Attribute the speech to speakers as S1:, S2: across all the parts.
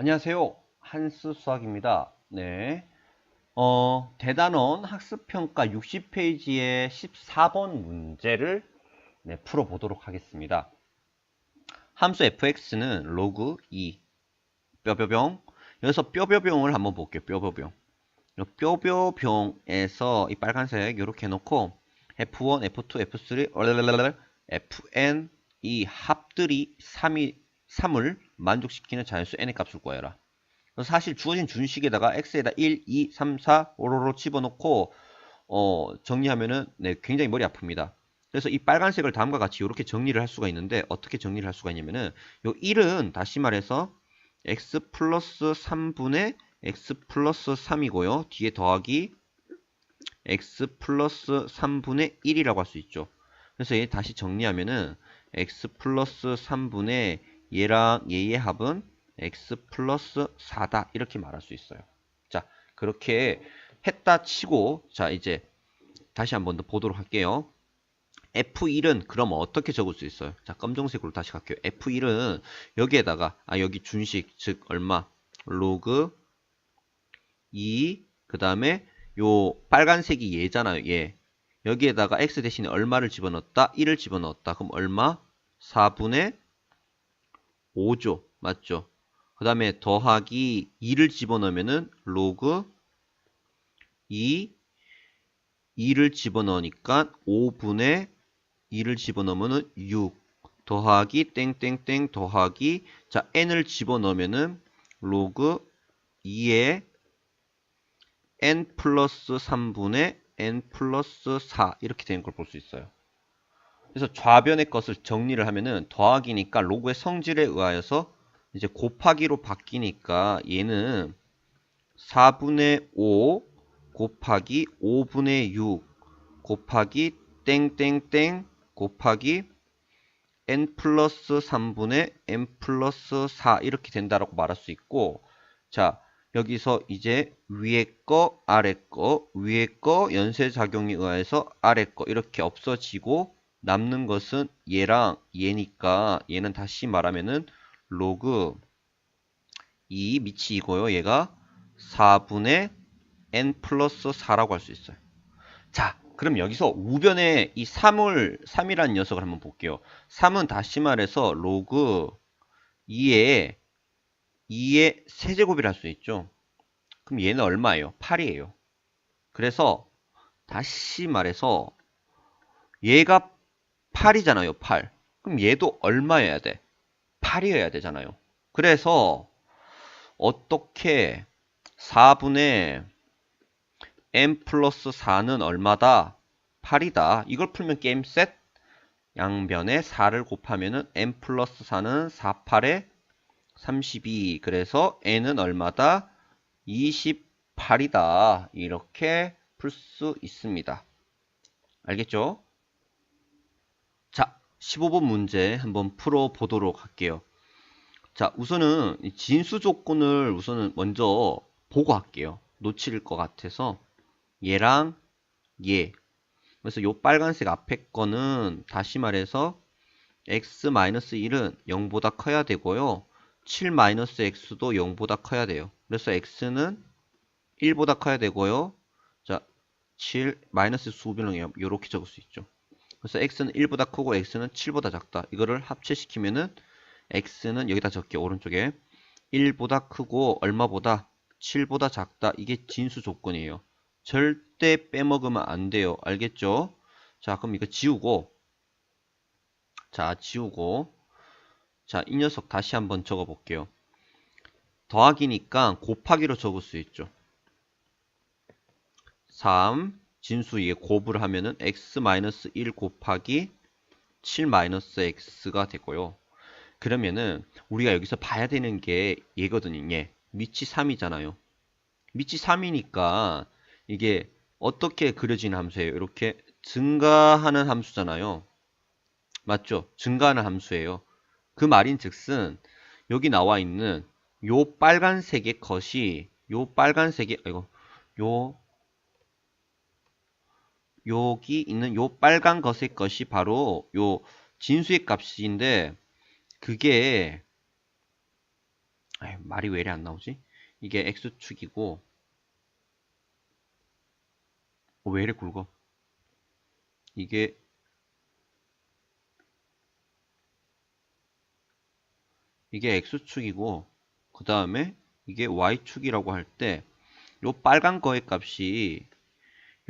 S1: 안녕하세요. 한스 수학입니다. 네. 어, 대단원 학습평가 60페이지의 14번 문제를 네, 풀어보도록 하겠습니다. 함수 fx는 로그 2 뼈뼈병 여기서 뼈뼈병을 한번 볼게요. 뼈뼈병 요 뼈뼈병에서 이 빨간색 이렇게 해놓고 f1, f2, f3, 얼랄랄랄, fn 이 합들이 3이 3을 만족시키는 자연수 n의 값을 구하여라. 사실 주어진 준식에다가 x에다 1, 2, 3, 4 오로로 집어넣고 어, 정리하면은 네, 굉장히 머리 아픕니다. 그래서 이 빨간색을 다음과 같이 이렇게 정리를 할 수가 있는데 어떻게 정리를 할 수가 있냐면은 요 1은 다시 말해서 x 플러스 3분의 x 플러스 3이고요. 뒤에 더하기 x 플러스 3분의 1이라고 할 수 있죠. 그래서 얘 다시 정리하면은 x 플러스 3분의 얘랑 얘의 합은 x 플러스 4다 이렇게 말할 수 있어요. 자 그렇게 했다 치고 자 이제 다시 한 번 더 보도록 할게요. F1은 그럼 어떻게 적을 수 있어요? 자 검정색으로 다시 갈게요. F1은 여기에다가 아 여기 준식 즉 얼마 로그 2 그 다음에 요 빨간색이 얘잖아요. 얘 여기에다가 x 대신에 얼마를 집어넣었다? 1을 집어넣었다. 그럼 얼마? 4분의 5죠. 맞죠? 그 다음에 더하기 2를 집어넣으면은 로그 2 2를 집어넣으니까 5분의 2를 집어넣으면은 6 더하기 땡땡땡 더하기 자 n을 집어넣으면은 로그 2에 n 플러스 3분의 n 플러스 4 이렇게 되는 걸 볼 수 있어요. 그래서 좌변의 것을 정리를 하면은 더하기니까 로그의 성질에 의하여서 이제 곱하기로 바뀌니까 얘는 4분의 5 곱하기 5분의 6 곱하기 땡땡땡 곱하기 n 플러스 3분의 n 플러스 4 이렇게 된다라고 말할 수 있고 자 여기서 이제 위에 거 아래 거 위에 거 연쇄작용에 의해서 아래 거 이렇게 없어지고 남는 것은 얘랑 얘니까 얘는 다시 말하면은 로그 2 밑이 이고요. 얘가 4분의 n 플러스 4라고 할 수 있어요. 자, 그럼 여기서 우변에 이 3을 3이라는 녀석을 한번 볼게요. 3은 다시 말해서 로그 2에 2의 세제곱이라 할 수 있죠. 그럼 얘는 얼마예요? 8이에요. 그래서 다시 말해서 얘가 8이잖아요. 8. 그럼 얘도 얼마여야 돼? 8이어야 되잖아요. 그래서 어떻게 4분의 n 플러스 4는 얼마다? 8이다. 이걸 풀면 게임 셋. 양변에 4를 곱하면은 n 플러스 4는 4, 8에 32. 그래서 n은 얼마다? 28이다. 이렇게 풀 수 있습니다. 알겠죠? 자, 15번 문제 한번 풀어 보도록 할게요. 자, 우선은 진수 조건을 우선은 먼저 보고 할게요. 놓칠 것 같아서 얘랑 얘. 그래서 요 빨간색 앞에 거는 다시 말해서 x-1은 0보다 커야 되고요. 7-x도 0보다 커야 돼요. 그래서 x는 1보다 커야 되고요. 자, 7 마이너스 수비는 이렇게 적을 수 있죠. 그래서 x는 1보다 크고 x는 7보다 작다. 이거를 합체시키면은 x는 여기다 적게 오른쪽에 1보다 크고 얼마보다 7보다 작다. 이게 진수 조건이에요. 절대 빼먹으면 안 돼요. 알겠죠? 자, 그럼 이거 지우고 자, 지우고 자, 이 녀석 다시 한번 적어 볼게요. 더하기니까 곱하기로 적을 수 있죠. 3 진수 이게 곱을 하면은 x-1 곱하기 7-x가 되고요. 그러면은 우리가 여기서 봐야 되는 게 얘거든요. 얘. 밑이 3이잖아요. 밑이 3이니까 이게 어떻게 그려지는 함수예요? 이렇게 증가하는 함수잖아요. 맞죠? 증가하는 함수예요. 그 말인 즉슨 여기 나와 있는 요 빨간색의 것이 요 빨간색의 아이고 요 여기 있는 요 빨간 것의 것이 바로 요 진수의 값인데 그게 아유 말이 왜 이래 안 나오지? 이게 x축이고 어, 왜 이래 굵어? 이게 이게 x축이고 그 다음에 이게 y축이라고 할 때 요 빨간 거의 값이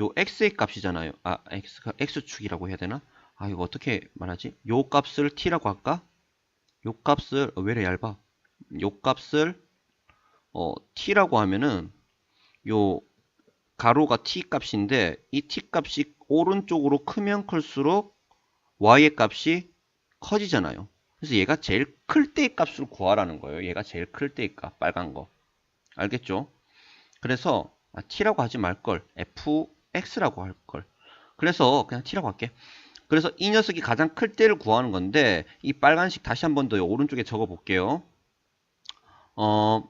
S1: 요 x의 값이잖아요. 아 x x축이라고 해야 되나? 아 이거 어떻게 말하지? 요 값을 t라고 할까? 요 값을 어, 왜 이래 얇아? 요 값을 어, t라고 하면은 요 가로가 t 값인데 이 t 값이 오른쪽으로 크면 클수록 y의 값이 커지잖아요. 그래서 얘가 제일 클 때의 값을 구하라는 거예요. 얘가 제일 클 때의 값, 빨간 거. 알겠죠? 그래서 아, t라고 하지 말걸. Fx라고 할걸. 그래서 그냥 t라고 할게. 그래서 이 녀석이 가장 클 때를 구하는 건데 이 빨간색 다시 한 번 더 오른쪽에 적어 볼게요. 어,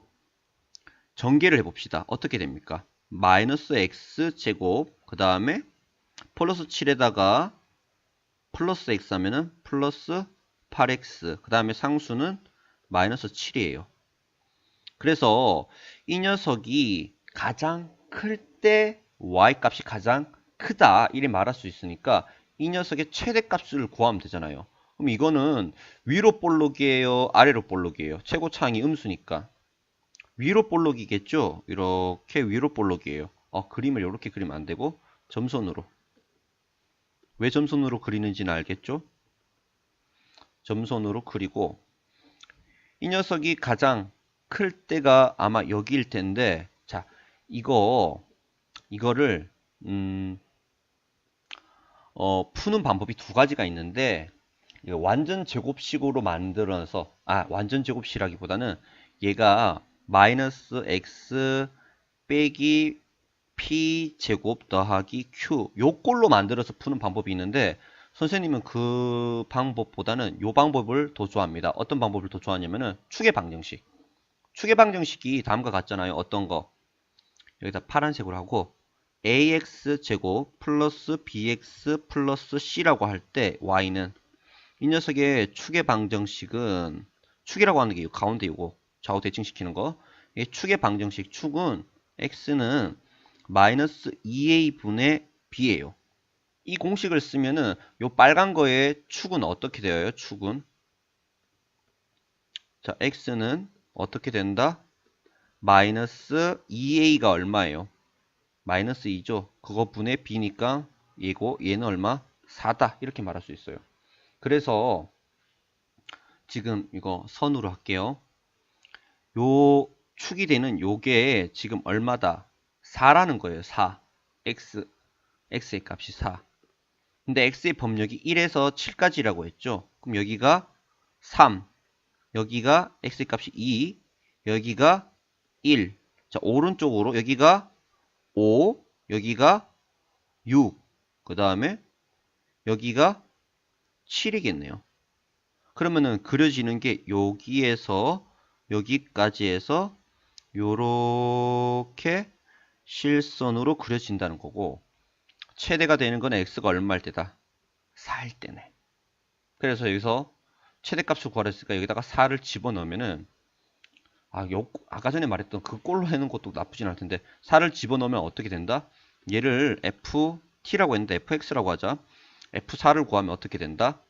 S1: 전개를 해봅시다. 어떻게 됩니까? 마이너스 x 제곱 그 다음에 플러스 7에다가 플러스 x 하면은 플러스 8x 그 다음에 상수는 마이너스 7이에요. 그래서 이 녀석이 가장 클 때 y 값이 가장 크다 이래 말할 수 있으니까 이 녀석의 최대값을 구하면 되잖아요. 그럼 이거는 위로 볼록이에요? 아래로 볼록이에요? 최고차항이 음수니까. 위로 볼록이겠죠? 이렇게 위로 볼록이에요. 어, 그림을 이렇게 그리면 안 되고 점선으로. 왜 점선으로 그리는지는 알겠죠? 점선으로 그리고 이 녀석이 가장 클 때가 아마 여기일 텐데 자 이거 이거를 음, 어, 푸는 방법이 두 가지가 있는데 완전 제곱식으로 만들어서 아 완전 제곱식이라기보다는 얘가 마이너스 x 빼기 p 제곱 더하기 q 요꼴로 만들어서 푸는 방법이 있는데 선생님은 그 방법보다는 요 방법을 더 좋아합니다. 어떤 방법을 더 좋아하냐면은 축의 방정식. 축의 방정식이 다음과 같잖아요. 어떤 거? 여기다 파란색으로 하고 ax 제곱 플러스 bx 플러스 c라고 할 때 y는 이 녀석의 축의 방정식은 축이라고 하는 게 가운데 이거 좌우 대칭시키는 거. 이 축의 방정식 축은 x는 마이너스 2a분의 b예요. 이 공식을 쓰면은 요 빨간 거의 축은 어떻게 되어요? 축은 자 x는 어떻게 된다? 마이너스 2a가 얼마예요? 마이너스 2죠. 그거 분의 b니까 얘고 얘는 얼마? 4다. 이렇게 말할 수 있어요. 그래서 지금 이거 선으로 할게요. 요 축이 되는 요게 지금 얼마다? 4라는 거예요. 4. x. x의 값이 4. 근데 x의 법력이 1에서 7까지라고 했죠. 그럼 여기가 3. 여기가 x의 값이 2. 여기가 1. 자, 오른쪽으로 여기가 5. 여기가 6. 그 다음에 여기가 7이겠네요. 그러면은 그려지는 게 여기에서 여기까지 해서 요렇게 실선으로 그려진다는 거고 최대가 되는 건 x가 얼마일 때다? 4일 때네. 그래서 여기서 최대값을 구하랬으니까 여기다가 4를 집어넣으면은 아, 요, 아까 전에 말했던 그 꼴로 해놓은 것도 나쁘진 않을 텐데 4를 집어넣으면 어떻게 된다? 얘를 ft라고 했는데 fx라고 하자. f4를 구하면 어떻게 된다?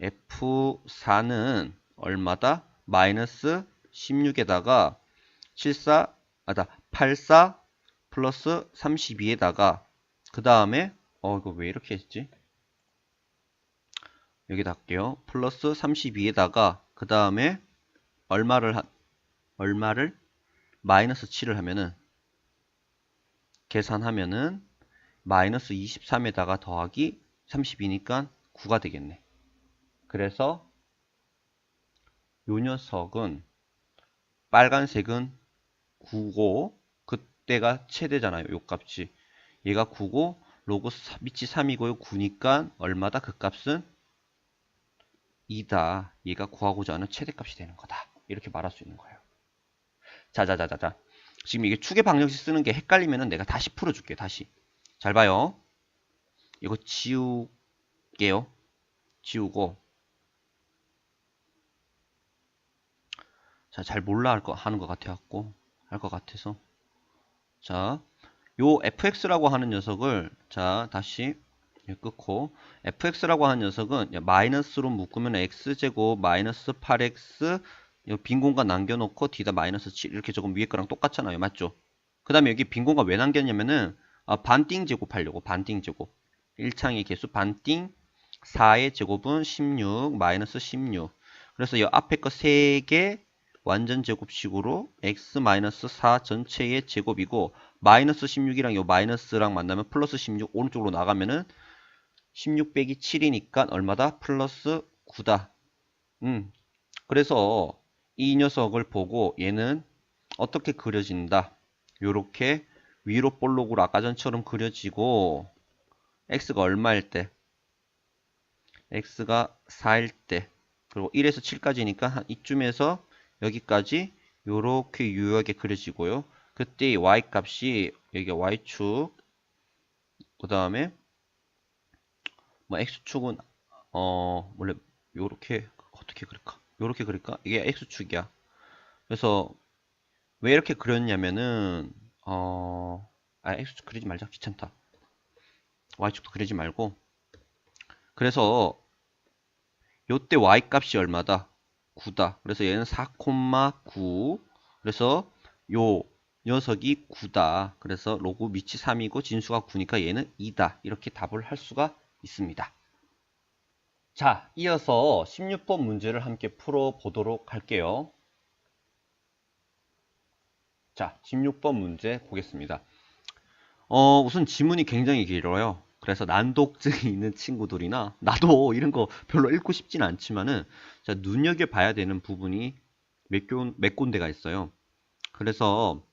S1: f4는 얼마다? 마이너스 16에다가 74, 아다 84 플러스 32에다가 그 다음에 어 이거 왜 이렇게 했지? 여기다 할게요. 플러스 32에다가 그 다음에 얼마를 하, 얼마를 마이너스 7을 하면은 계산하면은 마이너스 23에다가 더하기 32니까 9가 되겠네. 그래서 요 녀석은 빨간색은 9고 그때가 최대잖아요. 요 값이. 얘가 9고 로그 밑이 3이고요. 9니까 얼마다? 그 값은 2다. 얘가 구하고자 하는 최대값이 되는 거다. 이렇게 말할 수 있는 거예요. 자자자자자. 지금 이게 축의 방정식 쓰는 게 헷갈리면은 내가 다시 풀어줄게. 다시. 잘 봐요. 이거 지울게요. 지우고 자, 잘 몰라 할 거, 하는 것 같아갖고, 할 것 같아서. 자, 요 fx라고 하는 녀석을, 자, 다시 끊고, fx라고 하는 녀석은 마이너스로 묶으면 x제곱 마이너스 8x, 빈 공간 남겨놓고 d다 마이너스 7 이렇게 적으면 위에 거랑 똑같잖아요. 맞죠? 그 다음에 여기 빈 공간 왜 남겼냐면은, 아, 반띵 제곱하려고, 반띵 제곱. 1창의 개수 반띵 4의 제곱은 16 마이너스 16 그래서 이 앞에 거 3개 완전 제곱식으로 x 마이너스 4 전체의 제곱이고 마이너스 16이랑 이 마이너스랑 만나면 플러스 16 오른쪽으로 나가면은 16 빼기 7이니까 얼마다? 플러스 9다. 음. 그래서 이 녀석을 보고 얘는 어떻게 그려진다. 요렇게 위로 볼록으로 아까 전처럼 그려지고 x가 얼마일 때 x가 4일 때 그리고 1에서 7까지니까 한 이쯤에서 여기까지 이렇게 유효하게 그려지고요. 그때 y 값이 여기 y축 그 다음에 뭐 x축은 어 원래 요렇게 어떻게 그릴까? 요렇게 그릴까? 이게 x축이야. 그래서 왜 이렇게 그렸냐면은 어 아, x축 그리지 말자 귀찮다. y축도 그리지 말고 그래서 요때 y값이 얼마다? 9다. 그래서 얘는 4,9 그래서 요 녀석이 9다. 그래서 로그 밑이 3이고 진수가 9니까 얘는 2다. 이렇게 답을 할 수가 있습니다. 자, 이어서 16번 문제를 함께 풀어보도록 할게요. 자, 16번 문제 보겠습니다. 어, 우선 지문이 굉장히 길어요. 그래서 난독증이 있는 친구들이나 나도 이런 거 별로 읽고 싶진 않지만은 자, 눈여겨봐야 되는 부분이 몇, 교, 몇 군데가 있어요. 그래서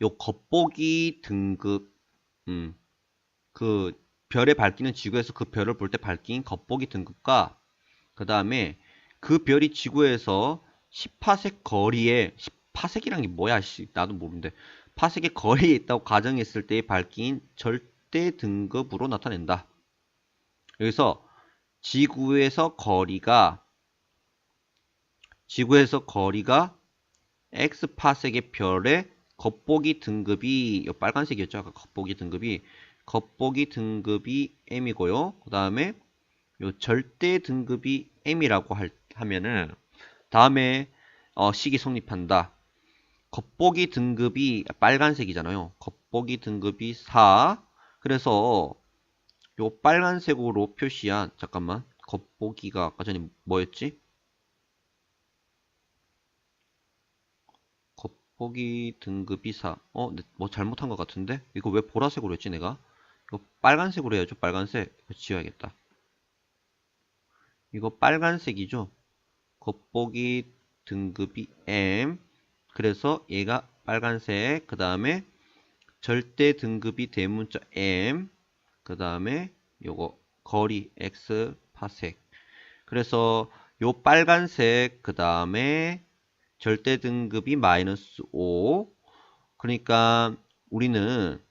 S1: 요 겉보기 등급 음, 그 별에 밝기는 지구에서 그 별을 볼 때 밝긴 겉보기 등급과 그 다음에 그 별이 지구에서 10파색 거리에 10파색이란 게 뭐야 씨 나도 모르는데 파색의 거리에 있다고 가정했을 때의 밝기인 절대 등급으로 나타낸다. 여기서 지구에서 거리가 지구에서 거리가 x 파색의 별의 겉보기 등급이 빨간색이었죠. 겉보기 등급이 겉보기 등급이 m이고요. 그 다음에 요 절대 등급이 m이라고 할, 하면은 다음에 어, 식이 성립한다. 겉보기 등급이 빨간색이잖아요. 겉보기 등급이 4. 그래서 요 빨간색으로 표시한 잠깐만 겉보기가 아까 전에 뭐였지? 겉보기 등급이 4. 어, 뭐 잘못한 것 같은데? 이거 왜 보라색으로 했지 내가? 이거 빨간색으로 해야죠. 빨간색. 이거 지워야겠다. 이거 빨간색이죠. 겉보기 등급이 M. 그래서 얘가 빨간색. 그 다음에 절대 등급이 대문자 M. 그 다음에 요거 거리 X 파색. 그래서 요 빨간색 그 다음에 절대 등급이 마이너스 5. 그러니까 우리는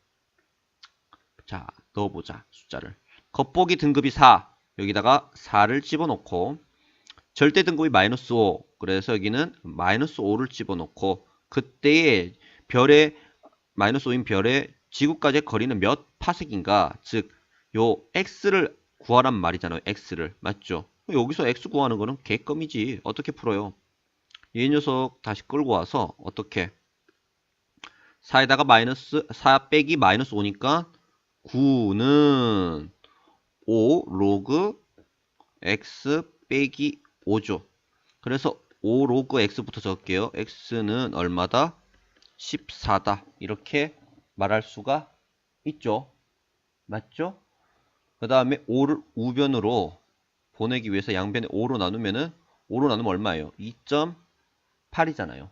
S1: 자, 넣어보자. 숫자를. 겉보기 등급이 4. 여기다가 4를 집어넣고 절대 등급이 마이너스 5. 그래서 여기는 마이너스 5를 집어넣고 그때의 별의 마이너스 5인 별의 지구까지의 거리는 몇 파색인가? 즉, 요 x를 구하란 말이잖아요. x를. 맞죠? 여기서 x 구하는 거는 개껌이지. 어떻게 풀어요? 이 녀석 다시 끌고 와서 어떻게? 4에다가 마이너스 4 빼기 마이너스 5니까 9는 5 로그 x 빼기 5죠. 그래서 5 로그 x부터 적을게요. x는 얼마다? 14다. 이렇게 말할 수가 있죠. 맞죠? 그 다음에 5를 우변으로 보내기 위해서 양변에 5로 나누면은 5로 나누면 얼마예요? 2.8이잖아요.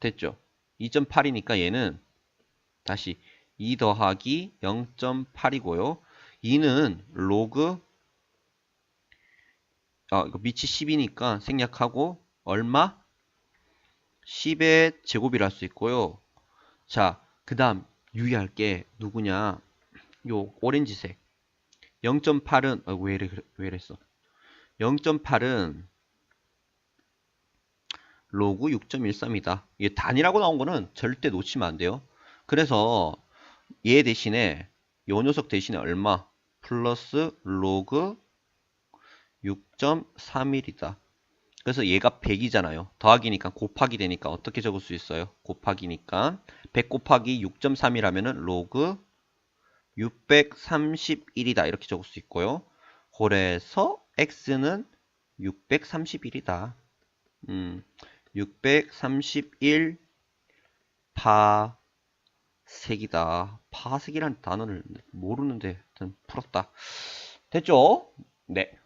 S1: 됐죠? 2.8이니까 얘는 다시 2 더하기 0.8이고요. 2는 로그 아, 이거 밑이 10이니까 생략하고 얼마? 10의 제곱이라 할 수 있고요. 자, 그 다음 유의할 게 누구냐? 요 오렌지색 0.8은 어, 왜, 이래, 왜 이랬어? 0.8은 로그 6.13이다. 이게 단위라고 나온 거는 절대 놓치면 안 돼요. 그래서 얘 대신에 요 녀석 대신에 얼마? 플러스 로그 6.31이다. 그래서 얘가 100이잖아요. 더하기니까 곱하기 되니까 어떻게 적을 수 있어요? 곱하기니까 100 곱하기 6.3이라면은 로그 631이다. 이렇게 적을 수 있고요. 그래서 x는 631이다. 음, 631 파 색이다. 파색이라는 단어를 모르는데 하여튼 풀었다. 됐죠? 네.